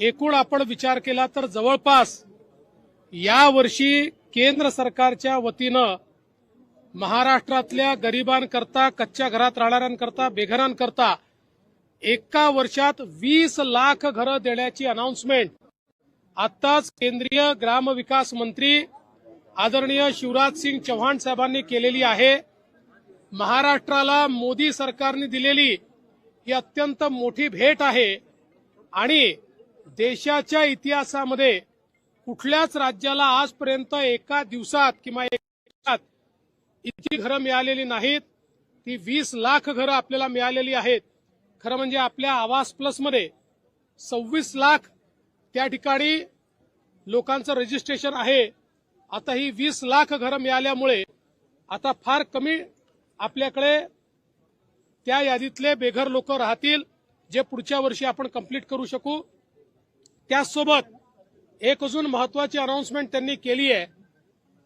एकूण आपण विचार केला तर जवळपास या वर्षी केंद्र सरकारच्या वतीनं महाराष्ट्रातल्या गरिबांकरता कच्च्या घरात राहणाऱ्यांकरता बेघरांकरता एका वर्षात वीस लाख घरं देण्याची अनाउन्समेंट आत्ताच केंद्रीय ग्रामविकास मंत्री आदरणीय शिवराज सिंग चव्हाण साहेबांनी केलेली आहे. महाराष्ट्राला मोदी सरकारने दिलेली ही अत्यंत मोठी भेट आहे. आणि देशाच्या इतिहासामध्ये कुठल्याच राज्याला आजपर्यंत एका दिवसात किंवा एका दिवसात इतकी घरं मिळालेली नाहीत. ती वीस लाख घरं आपल्याला मिळालेली आहेत. खरं म्हणजे आपल्या आवास प्लसमध्ये सव्वीस लाख त्या ठिकाणी लोकांचं रजिस्ट्रेशन आहे. आता ही वीस लाख घरं मिळाल्यामुळे आता फार कमी आपल्याकडे त्या यादीतले बेघर लोक राहतील जे पुढच्या वर्षी आपण कंप्लीट करू शकू. त्याचसोबत एक अजून महत्वाची अनाउन्समेंट त्यांनी केली आहे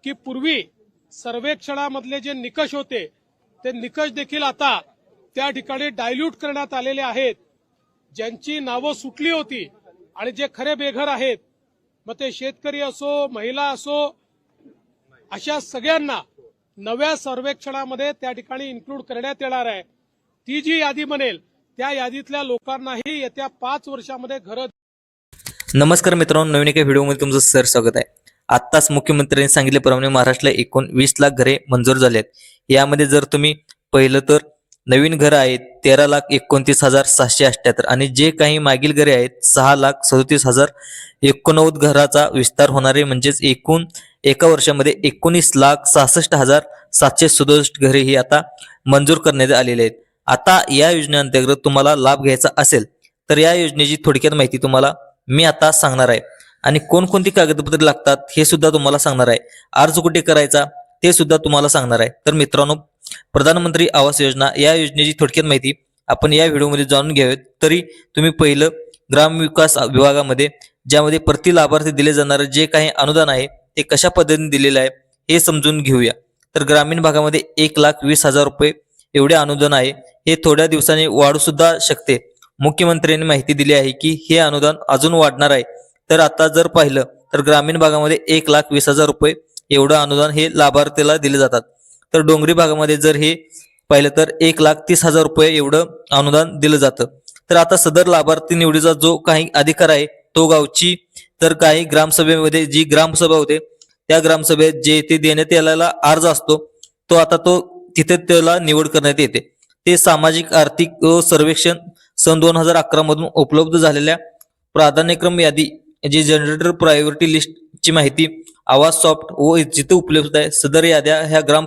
की पूर्वी सर्वेक्षणामधले जे निकष होते ते निकष देखील आता त्या ठिकाणी डायल्यूट करण्यात आलेले आहेत. ज्यांची नावं सुटली होती आणि जे खरे बेघर आहेत मग ते शेतकरी असो महिला असो अशा सगळ्यांना नव्या सर्वेक्षणामध्ये त्या ठिकाणी इन्क्लूड करण्यात येणार आहे. ती जी यादी बनेल त्या यादीतल्या लोकांनाही येत्या पाच वर्षामध्ये घरं नमस्कार मित्रांनो नवीन एका व्हिडिओमध्ये तुमचं सर स्वागत आहे. आत्ताच मुख्यमंत्र्यांनी सांगितल्याप्रमाणे महाराष्ट्राला एकूण वीस लाख घरे मंजूर झाली आहेत. यामध्ये जर तुम्ही पहिलं तर नवीन घरं आहेत तेरा लाख एकोणतीस हजार सहाशे अठ्याहत्तर आणि जे काही मागील घरे आहेत सहा लाख सदोतीस हजार एकोणनव्वद घराचा विस्तार होणारे म्हणजेच एकूण एका वर्षामध्ये एकोणीस लाख सहासष्ट हजार सातशे सदुसष्ट घरे ही आता मंजूर करण्यात आलेली आहेत. आता या योजनेअंतर्गत तुम्हाला लाभ घ्यायचा असेल तर या योजनेची थोडक्यात माहिती तुम्हाला मी आता सांगणार आहे. आणि कोणकोणती कागदपत्रे लागतात हे सुद्धा तुम्हाला सांगणार आहे. अर्ज कुठे करायचा ते सुद्धा तुम्हाला सांगणार आहे. तर मित्रांनो प्रधानमंत्री आवास योजना या योजनेची थोडक्यात माहिती आपण या व्हिडिओमध्ये जाणून घ्यावीत तरी तुम्ही पहिलं ग्रामविकास विभागामध्ये ज्यामध्ये प्रति लाभार्थी दिले जाणारे जे काही अनुदान आहे ते कशा पद्धतीने दिलेलं आहे हे समजून घेऊया. तर ग्रामीण भागामध्ये एक लाख वीस हजार रुपये एवढे अनुदान आहे. हे थोड्या दिवसांनी वाढू सुद्धा शकते. मुख्यमंत्र्यांनी माहिती दिली आहे की हे अनुदान अजून वाढणार आहे. तर आता जर पाहिलं तर ग्रामीण भागामध्ये एक लाख वीस हजार रुपये एवढं अनुदान हे लाभार्थीला दिले जातात. तर डोंगरी भागामध्ये जर हे पाहिलं तर एक लाख तीस हजार रुपये एवढं अनुदान दिलं जातं. तर आता सदर लाभार्थी निवडीचा जो काही अधिकार आहे तो गावची तर काही ग्रामसभेमध्ये जी ग्रामसभा होते त्या ग्रामसभेत जे ते देण्यात आलेला अर्ज असतो तो आता तो तिथे त्याला निवड करण्यात येते. ते सामाजिक आर्थिक व सर्वेक्षण सन दोन हजार अकरा मधून उपलब्ध झालेल्या प्राधान्यक्रम यादी जी जनरेटर प्रायोरिटी लिस्टची माहिती आवाज सॉफ्ट व जिथे उपलब्ध आहे सदर याद्या ह्या ग्राम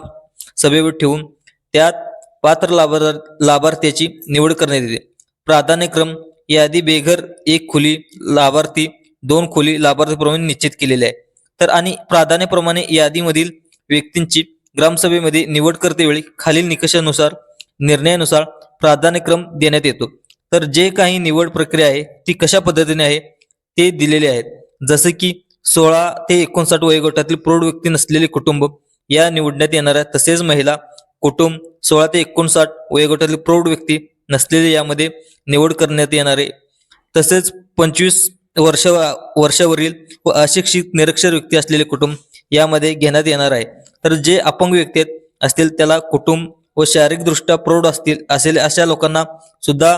सभेवर ठेवून त्यात पात्र लाभार लाभार्थ्याची निवड करण्यात येते. प्राधान्यक्रम यादी बेघर एक खोली लाभार्थी दोन खोली लाभार्थीप्रमाणे निश्चित केलेले आहे. तर आणि प्राधान्यप्रमाणे यादीमधील व्यक्तींची ग्रामसभेमध्ये निवड करतेवेळी खालील निकषानुसार निर्णयानुसार प्राधान्यक्रम देण्यात येतो. तर जे काही निवड प्रक्रिया आहे ती कशा पद्धतीने आहे ते दिलेले आहेत. जसे की सोळा ते एकोणसाठ वयोगटातील प्रौढ व्यक्ती नसलेले कुटुंब या निवडण्यात येणार आहे तसेच महिला कुटुंब सोळा ते एकोणसाठ वयोगटातील प्रौढ व्यक्ती नसलेले यामध्ये निवड करण्यात येणार आहे. तसेच पंचवीस वर्ष वर्षावरील व अशिक्षित निरक्षर व्यक्ती असलेले कुटुंब यामध्ये घेण्यात येणार आहे. तर जे अपंग व्यक्ती असतील त्याला कुटुंब व शारीरिकदृष्ट्या प्रौढ असतील असेल अशा लोकांना सुद्धा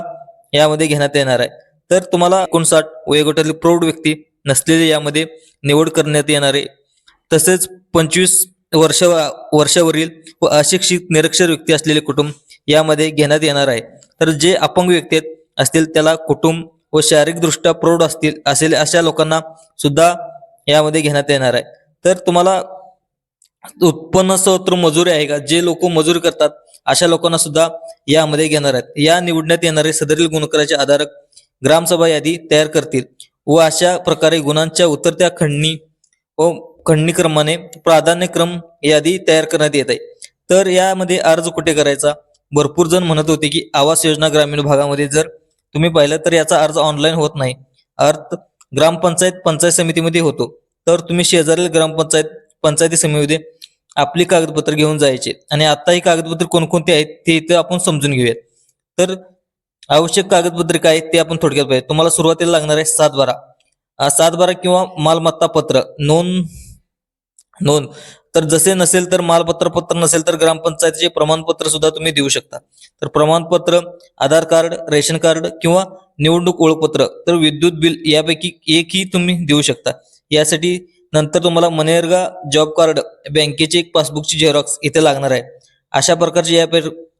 यामध्ये घेण्यात येणार आहे. तर तुम्हाला एकोणसाठ वयोगटातील प्रौढ व्यक्ती नसलेले यामध्ये निवड करण्यात येणार आहे. तसेच पंचवीस वर्ष वर्षावरील व अशिक्षित निरक्षर व्यक्ती असलेले कुटुंब यामध्ये घेण्यात येणार आहे. तर जे अपंग व्यक्ती असतील त्याला कुटुंब व शारीरिकदृष्ट्या प्रौढ असतील असेल अशा लोकांना सुद्धा यामध्ये घेण्यात येणार आहे. तर तुम्हाला उत्पन्न स्रोत मजुरी आहे का? जे लोक मजुरी करतात अशा लोकांना सुद्धा यामध्ये घेणार आहेत. या निवडण्यात येणारे सदरील गुणकाराचे आधारक ग्रामसभा यादी तयार करतील व अशा प्रकारे गुणांच्या उतरत्या खंडणी व खंडणीक्रमाने प्राधान्यक्रम यादी तयार करण्यात येत आहे. तर यामध्ये अर्ज कुठे करायचा? भरपूर जण म्हणत होते की आवास योजना ग्रामीण भागामध्ये जर तुम्ही पाहिलं तर याचा अर्ज ऑनलाईन होत नाही. अर्थ ग्रामपंचायत पंचायत समितीमध्ये होतो. तर तुम्ही शेजारील ग्रामपंचायत पंचायती समितीमध्ये आपली कागदपत्र घेऊन जायचे. आणि आता ही कागदपत्र कोणकोणती आहेत ते इथं आपण समजून घेऊयात. तर आवश्यक कागदपत्रे काय आहेत ते आपण थोडक्यात पाहिजे तुम्हाला सुरुवातीला लागणार आहे सात बारा सात बारा किंवा मालमत्ता पत्र नोंद नोंद. तर जसे नसेल तर मालपत्र पत्र नसेल तर ग्रामपंचायतीचे प्रमाणपत्र सुद्धा तुम्ही देऊ शकता. तर प्रमाणपत्र आधार कार्ड रेशन कार्ड किंवा निवडणूक ओळखपत्र. तर विद्युत बिल यापैकी एकही तुम्ही देऊ शकता. यासाठी नंतर तुम्हाला मनरेगा जॉब कार्ड बँकेचे एक पासबुकची झेरॉक्स इथे लागणार आहे. अशा प्रकारचे या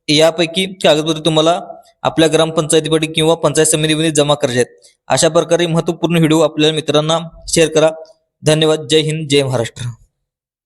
यापैकी कागदपत्र तुम्हाला आपल्या ग्रामपंचायतीमध्ये किंवा पंचायत समितीमध्ये जमा करायचे आहेत. अशा प्रकारे महत्त्वपूर्ण व्हिडिओ आपल्या मित्रांना शेअर करा. धन्यवाद. जय हिंद. जय महाराष्ट्र.